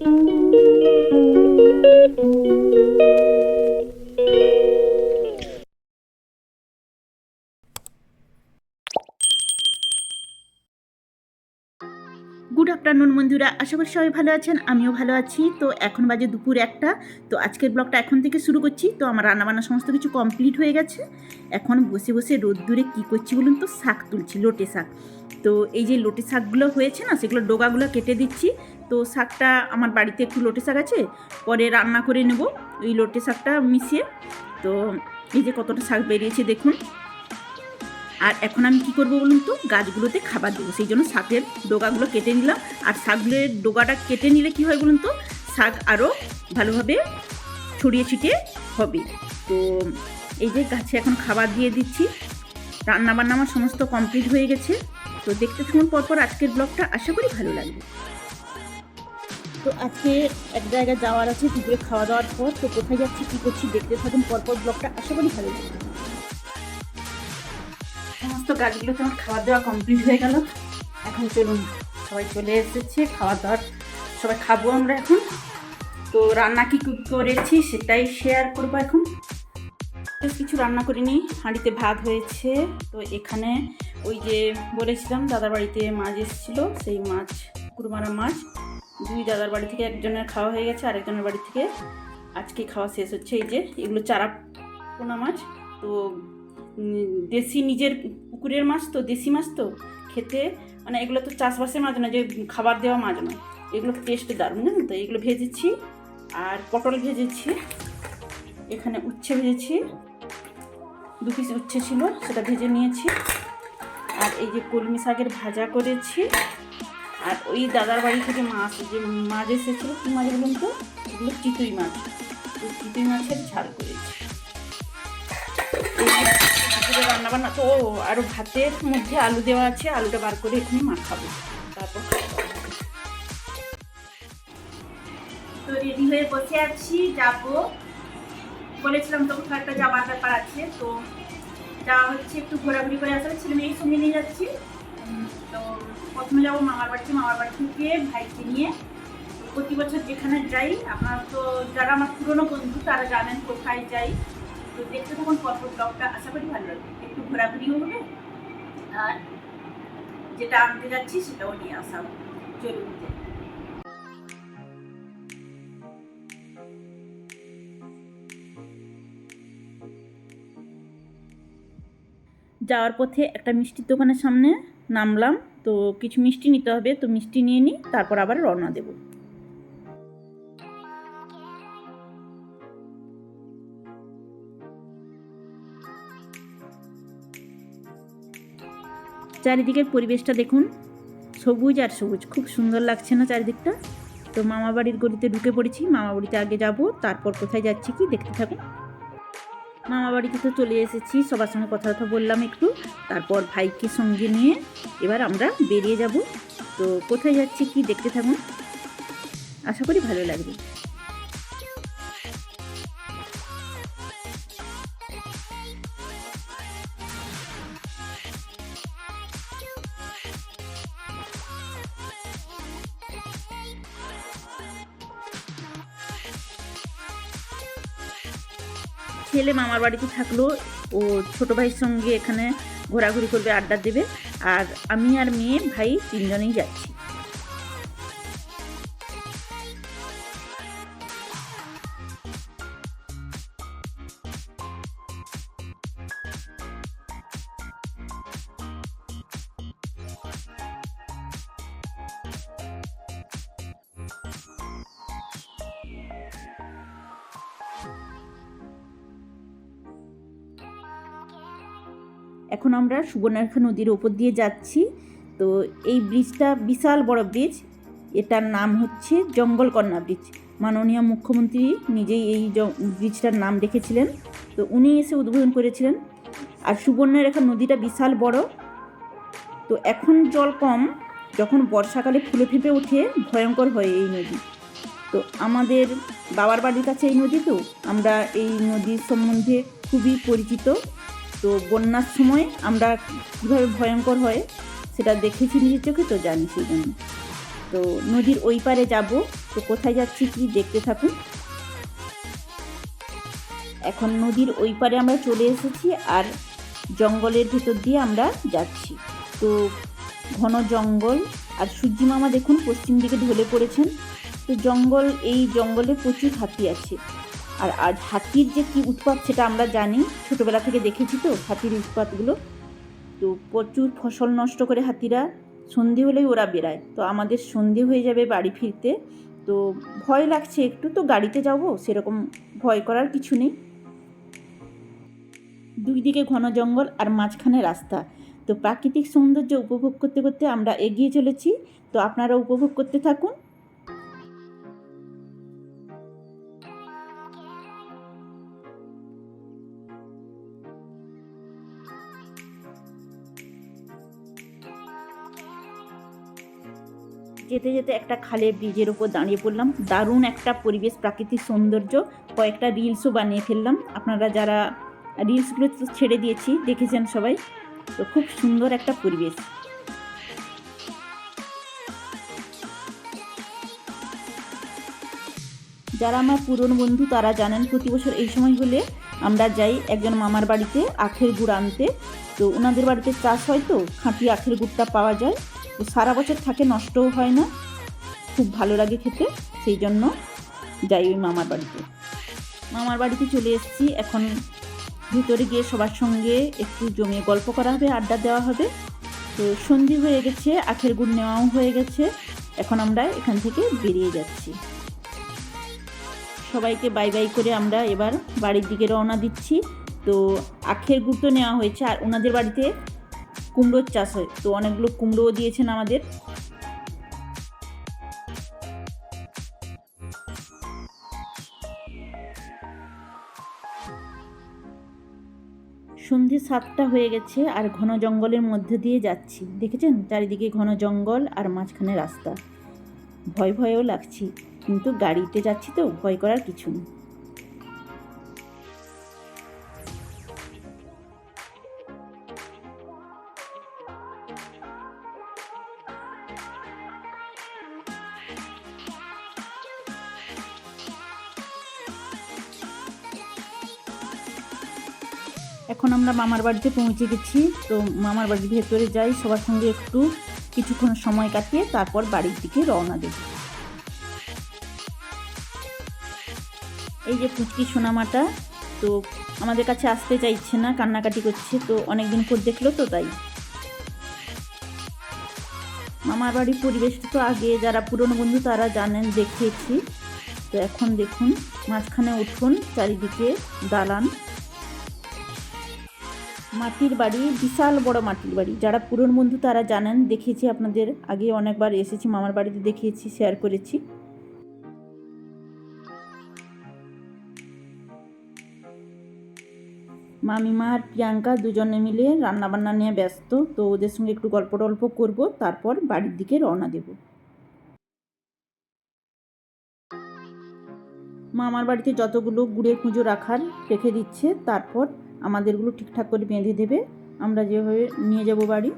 Good afternoon বন্ধুরা। আশা করি সবাই ভালো আছেন, আমিও ভালো আছি। তো এখন বাজে দুপুর একটা। তো আজকের ব্লগটা এখন থেকে শুরু করছি। তো আমার রান্নাবান্না সমস্ত কিছু কমপ্লিট হয়ে গেছে। এখন বসে বসে রোদ্দুরে কী করছি বলুন তো? শাক তুলছি, লোটে শাক। তো এই যে লোটে শাকগুলো হয়েছে না, সেগুলো ডোগাগুলো কেটে দিচ্ছি। তো শাকটা আমার বাড়িতে একটু লোটে শাক আছে, পরে রান্না করে নেব। ওই লোটে শাকটা মিশিয়ে, তো এই যে কতটা শাক বেরিয়েছে দেখুন। আর এখন আমি কি করব বলুন তো? গাছগুলোতে খাবার দেবো, সেই জন্য শাকের ডোগাগুলো কেটে নিলাম। আর শাকগুলোর ডোগাটা কেটে নিলে কি হয় বলুন তো? শাক আরও ভালোভাবে ছড়িয়ে ছিটিয়ে হবে। তো এই যে গাছে এখন খাবার দিয়ে দিচ্ছি। রান্না বান্না আমার সমস্ত কমপ্লিট হয়ে গেছে। তো দেখতে থাকুন, পরপর আজকের ব্লগটা। আশা করি ভালো লাগবে। তো আজকে এক জায়গায় যাওয়ার আছে, দুপুরে খাওয়া দাওয়ার পর। তো কোথায় যাচ্ছি, কী করছি, দেখতে থাকুন। পরপর ব্লগটা আশা করি ভালো লাগবে। সমস্ত গাছগুলো তোমার খাওয়া দাওয়া কমপ্লিট হয়ে গেল। এখন চলুন, সবাই চলে এসেছে, খাওয়া দাওয়ার সবাই খাব আমরা এখন। তো রান্না কি করেছি সেটাই শেয়ার করব এখন। কিছু রান্না করিনি, হাঁড়িতে ভাত হয়েছে। তো এখানে ওই যে বলেছিলাম, দাদার বাড়িতে মাছ এসেছিল, সেই মাছ, কুরমারা মাছ। দুই দাদার বাড়ি থেকে একজনের খাওয়া হয়ে গেছে, আরেকজনের বাড়ি থেকে আজকে খাওয়া শেষ হচ্ছে। এই যে, এগুলো চারা পোনা মাছ, তো দেশি নিজের পুকুরের মাছ তো, দেশি মাছ তো, খেতে মানে এগুলো তো চাষবাসের মাছ না, যে খাবার দেওয়া মাছ নয় এগুলো টেস্ট দারুণ জানেন তো? এগুলো ভেজেছি আর পটল ভেজেছি, এখানে উচ্ছে ভেজেছি। দু পিস উচ্ছে ছিল, সেটা ভেজে নিয়েছি। আর এই যে কলমি শাকের ভাজা করেছি। আর ওই দাদার বাড়ি থেকে মাছ, যে মাছ এসেছিল, কী মাছ বলুন তো? এগুলো চিতুই মাছ। ওই চিতুই মাছের ঝাল করেছি। রান্না বান্না তো আরও ভাতের মধ্যে আলু দেওয়া আছে, আলুটা বার করে এখানে মাখাবো। তারপর। তো রেডি হয়ে বসে আছি, যাব। বলেছিলাম তো কোথাও একটা যাওয়ার ব্যাপার আছে, তো যাওয়া হচ্ছে, একটু ঘোরাঘুরি করে আসলে ছেলে মেয়ের সঙ্গে নিয়ে যাচ্ছি। তো প্রথমে যাব মামার বাড়িতে। মামার বাড়ি থেকে ভাইকে নিয়ে। প্রতি বছর যেখানে যাই আপনার তো যারা আমার পুরনো বন্ধু, তারা জানেন কোথায় যাই। তো দেখতে তখন পরপর ব্লগটা। আশা করি ভালো লাগবে। একটু ঘোরাঘুরিও হবে। আর যেটা আনতে যাচ্ছি, সেটাও নিয়ে আসা চলুন যাওয়ার পথে একটা মিষ্টির দোকানের সামনে নামলাম। তো কিছু মিষ্টি নিতে হবে, তো মিষ্টি নিয়ে নিই, তারপর আবার রওনা দেবো। চারিদিকের পরিবেশটা দেখুন, সবুজ আর সবুজ, খুব সুন্দর লাগছে না চারিদিকটা? তো মামা বাড়ির গলিতে ঢুকে পড়েছি মামা বাড়িতে আগে যাব, তারপর কোথায় যাচ্ছি কি দেখতে থাকুন। মামা বাড়িতে তো চলে এসেছি, সবার সঙ্গে কথা কথা বললাম একটু। তারপর ভাইকে সঙ্গে নিয়ে এবার আমরা বেরিয়ে যাব। তো কোথায় যাচ্ছি কি দেখতে থাকুন। আশা করি ভালো লাগবে। ছেলে মামার বাড়িতে থাকল, ও ছোট ভাইয়ের সঙ্গে এখানে ঘোরাঘুরি করবে, আড্ডা দেবে। আর আমি আর মেয়ে, ভাই তিনজনেই যাচ্ছি। এখন আমরা সুবর্ণরেখা নদীর ওপর দিয়ে যাচ্ছি। তো এই ব্রিজটা বিশাল বড় ব্রিজ। এটার নাম হচ্ছে জঙ্গলকন্যা ব্রিজ। মাননীয় মুখ্যমন্ত্রী নিজেই এই ব্রিজটার নাম রেখেছিলেন। তো উনি এসে উদ্বোধন করেছিলেন। আর সুবর্ণরেখা নদীটা বিশাল বড়। তো এখন জল কম। যখন বর্ষাকালে ফুলে ফেঁপে ওঠে, ভয়ঙ্কর হয় এই নদী। তো আমাদের বাবার বাড়ির কাছে এই নদী তো। আমরা এই নদীর সম্বন্ধে খুবই পরিচিত। তো বন্যার সময় আমরা কীভাবে ভয়ঙ্কর হয় সেটা দেখেছি নিজের চোখে, তো জানি সেই জন্য। তো নদীর ওই পারে যাব, তো কোথায় যাচ্ছি কি দেখতে থাকুন। এখন নদীর ওই পারে আমরা চলে এসেছি আর জঙ্গলের ভিতর দিয়ে আমরা যাচ্ছি। তো ঘন জঙ্গল আর সূর্যি মামা দেখুন পশ্চিম দিকে ঢলে পড়েছেন। তো জঙ্গল, এই জঙ্গলে প্রচুর হাতি আছে। আর আজ হাতির যে কী উৎপাত সেটা আমরা জানি। ছোটোবেলা থেকে দেখেছি তো হাতির উৎপাতগুলো। তো প্রচুর ফসল নষ্ট করে হাতিরা সন্ধে হলেই ওরা বেরায় তো আমাদের সন্ধে হয়ে যাবে বাড়ি ফিরতে। তো ভয় লাগছে একটু, তো গাড়িতে যাব, সেরকম ভয় করার কিছু নেই। দুই দিকে ঘন জঙ্গল আর মাঝখানে রাস্তা। তো প্রাকৃতিক সৌন্দর্য উপভোগ করতে করতে আমরা এগিয়ে চলেছি। তো আপনারা উপভোগ করতে থাকুন। যেতে যেতে একটা খালের ব্রিজের উপর দাঁড়িয়ে পড়লাম। দারুণ একটা পরিবেশ, প্রাকৃতিক সৌন্দর্য। কয়েকটা রিলসও বানিয়ে ফেললাম। আপনারা যারা রিলসগুলো ছেড়ে দিয়েছি, দেখেছেন সবাই। তো খুব সুন্দর একটা পরিবেশ। যারা আমার পুরনো বন্ধু, তারা জানেন প্রতি বছর এই সময় হলে আমরা যাই একজন মামার বাড়িতে আখের গুড় আনতে। তো ওনাদের বাড়িতে চাষ হয় তো, খাঁটি আখের গুড়টা পাওয়া যায়। সারা বছর থাকে, নষ্টও হয় না। খুব ভালো লাগে খেতে, সেই জন্য যাই ওই মামার বাড়িতে। মামার বাড়িতে চলে এসেছি, এখন ভিতরে গিয়ে সবার সঙ্গে একটু জমিয়ে গল্প করা হবে, আড্ডা দেওয়া হবে। তো সন্ধি হয়ে গেছে, আখের গুড় নেওয়াও হয়ে গেছে, এখন আমরা এখান থেকে বেরিয়ে যাচ্ছি। সবাইকে বাই বাই করে আমরা এবার বাড়ির দিকে রওনা দিচ্ছি। তো আখের গুড় তো নেওয়া হয়েছে, আর ওনাদের বাড়িতে কুমড়োর চাষ হয়। তো অনেকগুলো কুমড়োও দিয়েছেন আমাদের। সন্ধে সাতটা হয়ে গেছে আর ঘন জঙ্গলের মধ্যে দিয়ে যাচ্ছি। দেখেছেন? চারিদিকে ঘন জঙ্গল আর মাঝখানে রাস্তা। ভয় ভয়ও লাগছি, কিন্তু গাড়িতে যাচ্ছি তো, ভয় করার কিছু নেই। এখন আমরা মামার বাড়িতে পৌঁছে গেছি। তো মামার বাড়ির ভেতরে যাই, সবার সঙ্গে একটু কিছুক্ষণ সময় কাটিয়ে তারপর বাড়ির দিকে রওনা দেব। এই যে পুচকি সোনামাটা, তো আমাদের কাছে আসতে চাইছে না, কান্নাকাটি করছে, তো অনেকদিন পর দেখল তো তাই। মামার বাড়ির পরিবেশটা তো আগে, যারা পুরনো বন্ধু তারা জানেন দেখিয়েছি তো এখন দেখুন, মাঝখানে উঠুন, চারিদিকে দালান। মাটির বাড়ি, বিশাল বড় মাটির বাড়ি। যারা পুরনো বন্ধু তারা জানেন দেখিয়েছি আপনাদের। আগে অনেকবার এসেছি, মামার বাড়িতে দেখিয়েছি শেয়ার করেছি। মামিমা আর প্রিয়াঙ্কা দুজনে মিলে রান্নাবান্না নিয়ে ব্যস্ত, তো ওদের সঙ্গে একটু গল্প টল্প করব, তারপর বাড়ির দিকে রওনা দেব। মামার বাড়িতে যতগুলো গুড়ের পুজো রাখার রেখে দিচ্ছে, তারপর আমাদেরগুলো ঠিকঠাক করে বেঁধে দেবে। আমরা যেভাবে নিয়ে যাব বাড়ি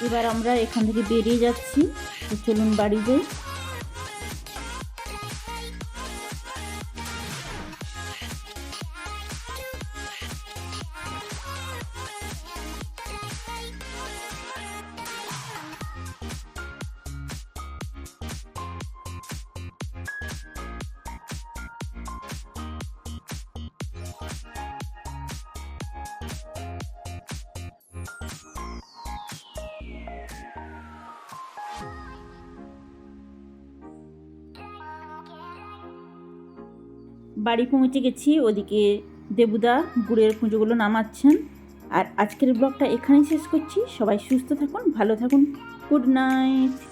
এবার আমরা এখান থেকে বেরিয়ে যাচ্ছি চলুন বাড়ি যাই বাড়ি পৌঁছে গেছি, ওদিকে দেবুদা গুড়ের কুঁজোগুলো নামাচ্ছেন। আর আজকের ব্লগটা এখানেই শেষ করছি। সবাই সুস্থ থাকুন, ভালো থাকুন। Good night.